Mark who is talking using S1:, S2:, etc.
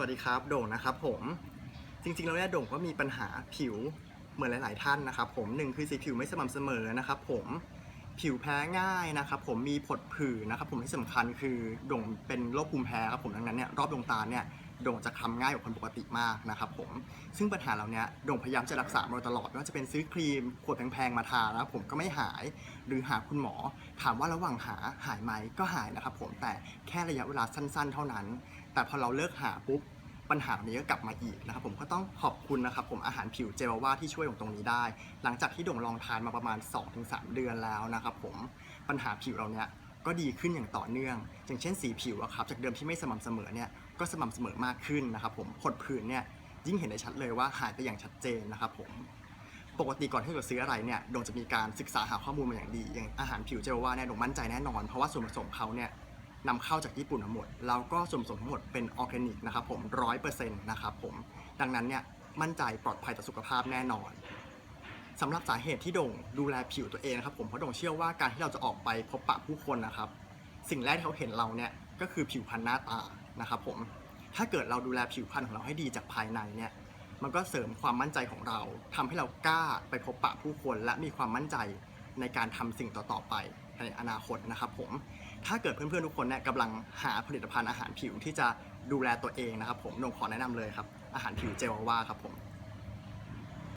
S1: สวัสดีครับโด่งนะครับผมจริงๆแล้วเนี่ยโด่งก็มีปัญหาผิวเหมือนหลาย ๆ ท่านนะครับผมหนึ่งคือสีผิวไม่สม่ำเสมอนะครับผมผิวแพ้ง่ายนะครับผมมีผดผื่นนะครับผมที่สำคัญคือโด่งเป็นโรคภูมิแพ้ครับผมดังนั้นเนี่ยรอบดวงตาเนี่ย โด่งจะคลำง่ายกว่าคนปกติมากนะครับผม ซึ่งปัญหาเหล่านี้โด่งพยายามจะรักษามาโดยตลอดไม่ว่าจะเป็นซื้อครีมขวดแพงๆมาทานะครับผมก็ไม่หาย หรือหาคุณหมอ ถามว่าระหว่างหาหายไหมก็หายนะครับผมแต่แค่ระยะเวลาสั้น ๆ เท่านั้น แต่พอเราเลิกหาปุ๊บปัญหานี้ก็กลับมาอีกนะครับผมก็ต้องขอบคุณนะครับผมอาหารผิวเจลว่าที่ช่วยตรงนี้ได้ หลังจากที่โด่งลองทานมาประมาณ 2-3 เดือนแล้วนะครับผมปัญหาผิวเราเนี้ย ก็ดีขึ้นอย่างต่อเนื่อง อย่างเช่นสีผิวอะครับจากเดิมที่ไม่สม่ำเสมอเนี่ยก็สม่ำเสมอมากขึ้นนะครับผมผดผื่นเนี่ยยิ่งเห็นได้ชัดเลยว่าหายไปอย่างชัดเจนนะครับผมปกติก่อนที่เราซื้ออะไรเนี่ยโดงจะมีการศึกษาหาข้อมูลมาอย่างดี อย่างอาหารผิวเจลว่าเนี่ยโดงมั่นใจแน่นอน เพราะว่าส่วนผสมเขาเนี่ยนำเข้าจากญี่ปุ่นทั้งหมด แล้วก็ส่วนผสมทั้งหมดเป็นออร์แกนิกนะครับผมร้อยเปอร์เซ็นต์นะครับผม ดังนั้นเนี่ยมั่นใจปลอดภัยต่อสุขภาพแน่นอน สำหรับสาเหตุที่โด่งดูแลผิวตัวเองนะครับผมเพราะโด่งเชื่อว่าการที่เราจะออกไปพบปะผู้คนนะครับ สิ่งแรกที่เขาเห็นเราเนี่ยก็คือผิวพรรณหน้าตานะครับผมถ้าเกิดเราดูแลผิวพรรณของเราให้ดีจากภายในเนี่ยมันก็เสริมความมั่นใจของเราทำให้เรากล้าไปพบปะผู้คน และมีความมั่นใจในการทำสิ่งต่อๆไปในอนาคตนะครับผมถ้าเกิดเพื่อนๆทุกคนเนี่ยกำลังหาผลิตภัณฑ์อาหารผิวที่จะดูแลตัวเองนะครับผมนงขอแนะนำเลยครับอาหารผิวเจลว่าครับผม